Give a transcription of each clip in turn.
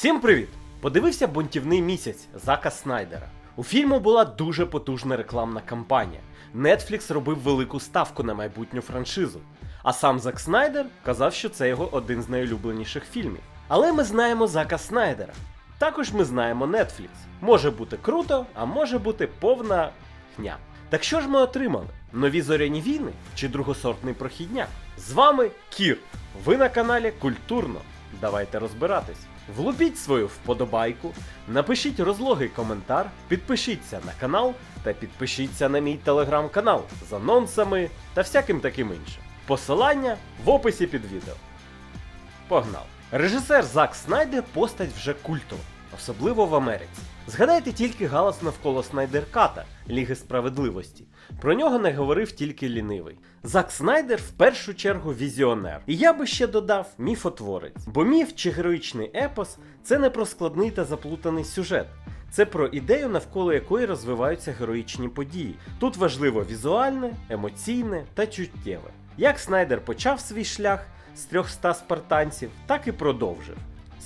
Всім привіт! Подивився бунтівний місяць Зака Снайдера. У фільму була дуже потужна рекламна кампанія. Netflix робив велику ставку на майбутню франшизу. А сам Зак Снайдер казав, що це його один з найулюбленіших фільмів. Але ми знаємо Зака Снайдера. Також ми знаємо Netflix. Може бути круто, а може бути повна хня. Так що ж ми отримали? Нові зоряні війни чи другосортний прохідняк? З вами Кір. Ви на каналі Культурно. Давайте розбиратись. Влупіть свою вподобайку, напишіть розлогий коментар, підпишіться на канал та підпишіться на мій телеграм-канал з анонсами та всяким таким іншим. Посилання в описі під відео. Погнав! Режисер Зак Снайдер постать вже культова, особливо в Америці. Згадайте тільки галас навколо Снайдерката Ліги справедливості. Про нього не говорив тільки лінивий. Зак Снайдер в першу чергу візіонер. І я би ще додав міфотворець. Бо міф чи героїчний епос це не про складний та заплутаний сюжет. Це про ідею, навколо якої розвиваються героїчні події. Тут важливо візуальне, емоційне та чуттєве. Як Снайдер почав свій шлях з 300 спартанців, так і продовжив.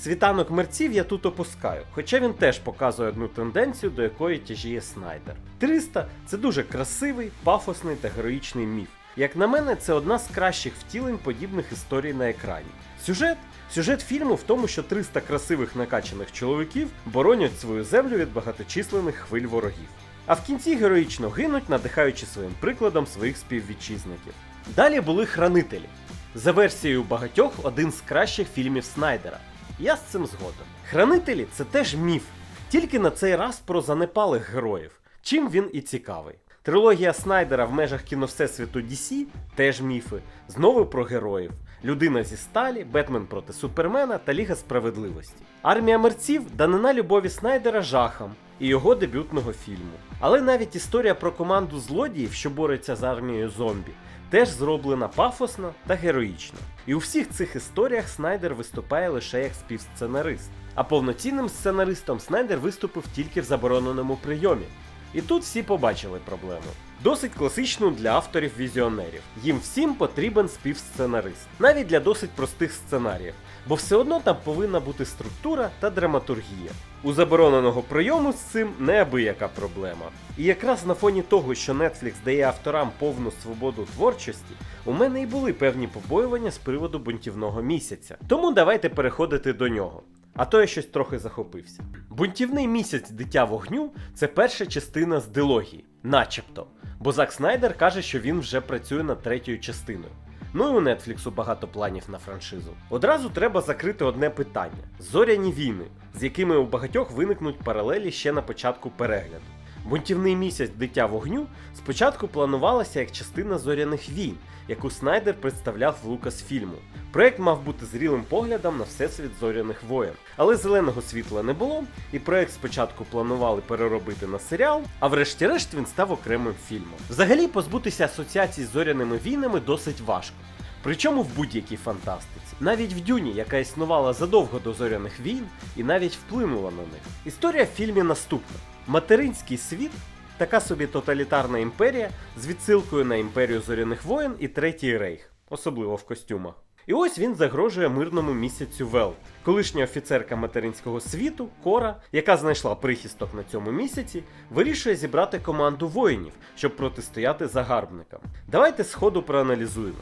Світанок мерців я тут опускаю, хоча він теж показує одну тенденцію, до якої тяжіє Снайдер. 300 це дуже красивий, пафосний та героїчний міф. Як на мене, це одна з кращих втілень подібних історій на екрані. Сюжет Сюжет фільму в тому, що 300 красивих накачаних чоловіків боронять свою землю від багаточисленних хвиль ворогів. А в кінці героїчно гинуть, надихаючи своїм прикладом своїх співвітчизників. Далі були хранителі. За версією багатьох, один з кращих фільмів Снайдера. Я з цим згодом. Хранителі це теж міф, тільки на цей раз про занепалих героїв, чим він і цікавий. Трилогія Снайдера в межах кіновсесвіту DC теж міфи, знову про героїв. Людина зі сталі, Бетмен проти Супермена та Ліга справедливості. Армія мерців данина любові Снайдера жахам і його дебютного фільму. Але навіть історія про команду злодіїв, що бореться з армією зомбі, теж зроблена пафосно та героїчно. І у всіх цих історіях Снайдер виступає лише як співсценарист. А повноцінним сценаристом Снайдер виступив тільки в забороненому прийомі. І тут всі побачили проблему. Досить класичну для авторів візіонерів. Їм всім потрібен співсценарист, навіть для досить простих сценаріїв, бо все одно там повинна бути структура та драматургія. У забороненого прийому з цим неабияка проблема. І якраз на фоні того, що Netflix дає авторам повну свободу творчості, у мене і були певні побоювання з приводу бунтівного місяця. Тому давайте переходити до нього. А то я щось трохи захопився. Бунтівний місяць дитя вогню це перша частина з дилогії, начебто. Бо Зак Снайдер каже, що він вже працює над третьою частиною. Ну і у Нетфліксу багато планів на франшизу. Одразу треба закрити одне питання: зоряні війни, з якими у багатьох виникнуть паралелі ще на початку перегляду. Бунтівний місяць дитя вогню спочатку планувалася як частина зоряних війн, яку Снайдер представляв в Лукасфільму. Проект мав бути зрілим поглядом на всесвіт зоряних воєн. Але зеленого світла не було, і проект спочатку планували переробити на серіал, а врешті-решт він став окремим фільмом. Взагалі позбутися асоціацій з зоряними війнами досить важко. Причому в будь-якій фантастиці, навіть в Дюні, яка існувала задовго до зоряних війн, і навіть вплинула на них. Історія в фільмі наступна: материнський світ, така собі тоталітарна імперія з відсилкою на імперію зоряних воєн і третій рейх, особливо в костюмах. І ось він загрожує мирному місяцю Вел. Колишня офіцерка материнського світу, Кора, яка знайшла прихисток на цьому місяці, вирішує зібрати команду воїнів, щоб протистояти загарбникам. Давайте сходу проаналізуємо.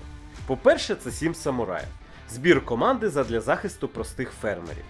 По-перше, це сім самураїв, збір команди задля захисту простих фермерів.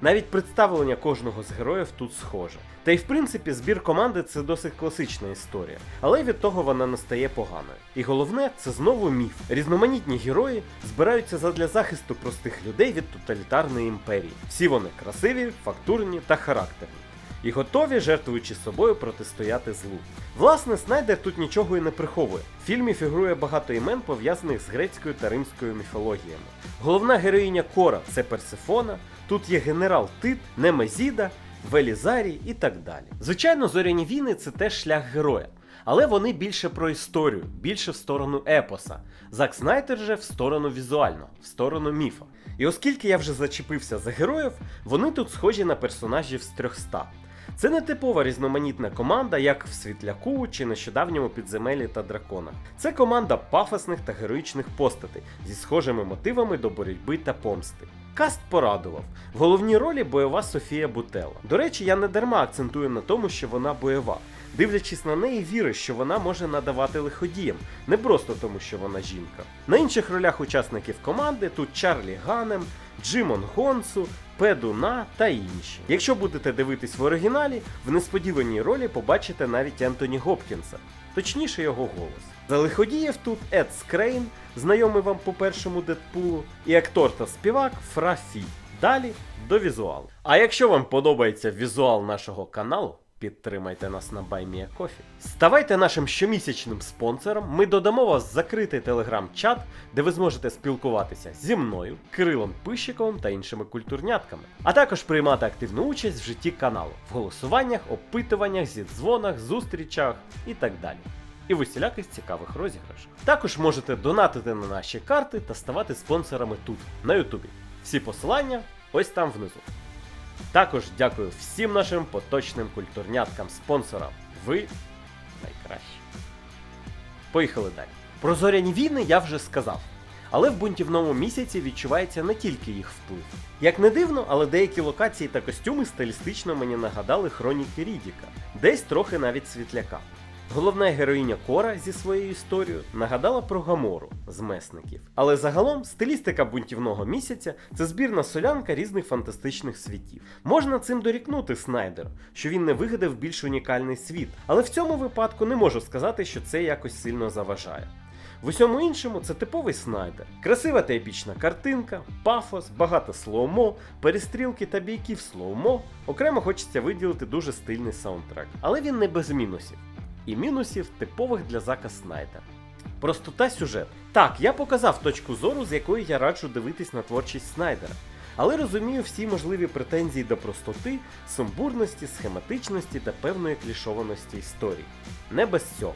Навіть представлення кожного з героїв тут схоже. Та й в принципі збір команди це досить класична історія, але від того вона не стає поганою. І головне, це знову міф. Різноманітні герої збираються задля захисту простих людей від тоталітарної імперії. Всі вони красиві, фактурні та характерні. І готові, жертвуючи собою, протистояти злу. Власне, Снайдер тут нічого і не приховує. В фільмі фігурує багато імен, пов'язаних з грецькою та римською міфологіями. Головна героїня Кора це Персифона, тут є генерал Тит, Немезіда, Велізарій і так далі. Звичайно, зоряні війни це теж шлях героя. Але вони більше про історію, більше в сторону епоса. Зак Снайдер же в сторону візуального, в сторону міфа. І оскільки я вже зачепився за героїв, вони тут схожі на персонажів з 300. Це не типова різноманітна команда, як в Світляку чи нещодавньому підземелі та драконах. Це команда пафосних та героїчних постатей зі схожими мотивами до боротьби та помсти. Каст порадував. В головній ролі бойова Софія Бутела. До речі, я не дарма акцентую на тому, що вона бойова. Дивлячись на неї, віриш, що вона може надавати лиходіям, не просто тому, що вона жінка. На інших ролях учасників команди тут Чарлі Ганем, Джимон Гонсу, Педуна та інші. Якщо будете дивитись в оригіналі, в несподіваній ролі побачите навіть Ентоні Гопкінса, точніше його голос. За лиходіїв тут Ед Скрейн, знайомий вам по першому Дедпулу, і актор та співак Фрафі. Далі до візуалу. А якщо вам подобається візуал нашого каналу, підтримайте нас на BuyMeACoffee. Ставайте нашим щомісячним спонсором. Ми додамо вас закритий телеграм-чат, де ви зможете спілкуватися зі мною, Кирилом Пищиковим та іншими культурнятками, а також приймати активну участь в житті каналу, в голосуваннях, опитуваннях, зідзвонах, зустрічах і так далі. І в усіляких цікавих розіграшах. Також можете донатити на наші карти та ставати спонсорами тут, на Ютубі. Всі посилання ось там внизу. Також дякую всім нашим поточним культурняткам, спонсорам. Ви найкращі. Поїхали далі. Про зоряні війни я вже сказав. Але в бунтівному місяці відчувається не тільки їх вплив. Як не дивно, але деякі локації та костюми стилістично мені нагадали хроніки Рідіка, десь трохи навіть світляка. Головна героїня Кора зі своєю історією нагадала про Гамору з месників. Але загалом стилістика бунтівного місяця це збірна солянка різних фантастичних світів. Можна цим дорікнути Снайдеру, що він не вигадав більш унікальний світ, але в цьому випадку не можу сказати, що це якось сильно заважає. В усьому іншому це типовий снайдер. Красива та епічна картинка, пафос, багато слоумо, перестрілки та бійки в слоумо. Окремо хочеться виділити дуже стильний саундтрек, але він не без мінусів. І мінусів типових для Зака Снайдера. Простота сюжет. Так, я показав точку зору, з якої я раджу дивитись на творчість Снайдера. Але розумію всі можливі претензії до простоти, сумбурності, схематичності та певної клішованості історії. Не без цього.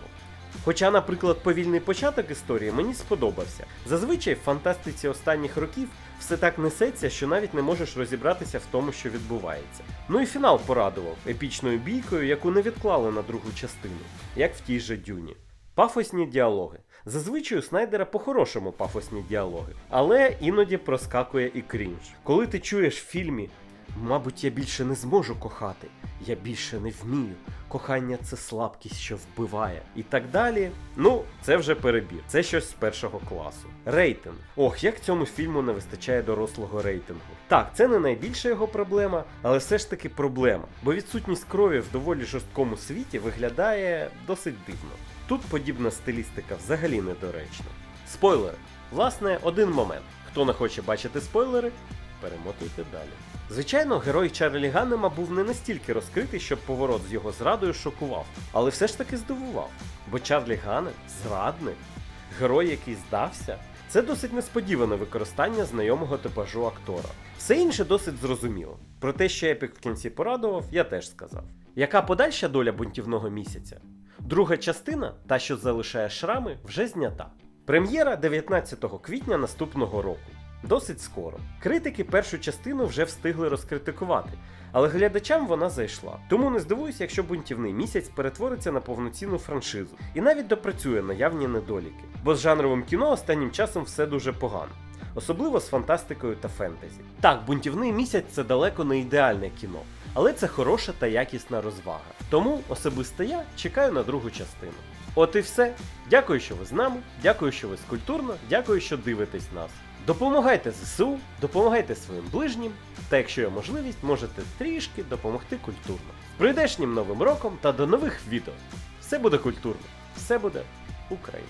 Хоча, наприклад, повільний початок історії мені сподобався. Зазвичай в фантастиці останніх років все так несеться, що навіть не можеш розібратися в тому, що відбувається. Ну і фінал порадував епічною бійкою, яку не відклали на другу частину, як в тій же Дюні. Пафосні діалоги. Зазвичай у Снайдера по-хорошому пафосні діалоги, але іноді проскакує і крінж. Коли ти чуєш в фільмі Мабуть, я більше не зможу кохати, я більше не вмію. Кохання це слабкість, що вбиває. І так далі. Ну, це вже перебір. Це щось з першого класу. Рейтинг. Ох, як цьому фільму не вистачає дорослого рейтингу. Так, це не найбільша його проблема, але все ж таки проблема. Бо відсутність крові в доволі жорсткому світі виглядає досить дивно. Тут подібна стилістика взагалі недоречна. Спойлери. Власне, один момент. Хто не хоче бачити спойлери, перемотуйте далі. Звичайно, герой Чарлі Ганнема був не настільки розкритий, щоб поворот з його зрадою шокував, але все ж таки здивував. Бо Чарлі Ганнем зрадник, герой, який здався, це досить несподіване використання знайомого типажу актора. Все інше досить зрозуміло. Про те, що Епік в кінці порадував, я теж сказав. Яка подальша доля бунтівного місяця? Друга частина, та що залишає шрами, вже знята. Прем'єра 19 квітня наступного року. Досить скоро. Критики першу частину вже встигли розкритикувати, але глядачам вона зайшла. Тому не здивуюсь, якщо бунтівний місяць перетвориться на повноцінну франшизу і навіть допрацює наявні недоліки. Бо з жанровим кіно останнім часом все дуже погано. Особливо з фантастикою та фентезі. Так, бунтівний місяць це далеко не ідеальне кіно, але це хороша та якісна розвага. Тому особисто я чекаю на другу частину. От і все. Дякую, що ви з нами, дякую, що ви скульптурно, дякую, що дивитесь нас. Допомагайте ЗСУ, допомагайте своїм ближнім, та якщо є можливість, можете трішки допомогти культурно. З прийдешнім новим роком та до нових відео. Все буде культурно, все буде Україна.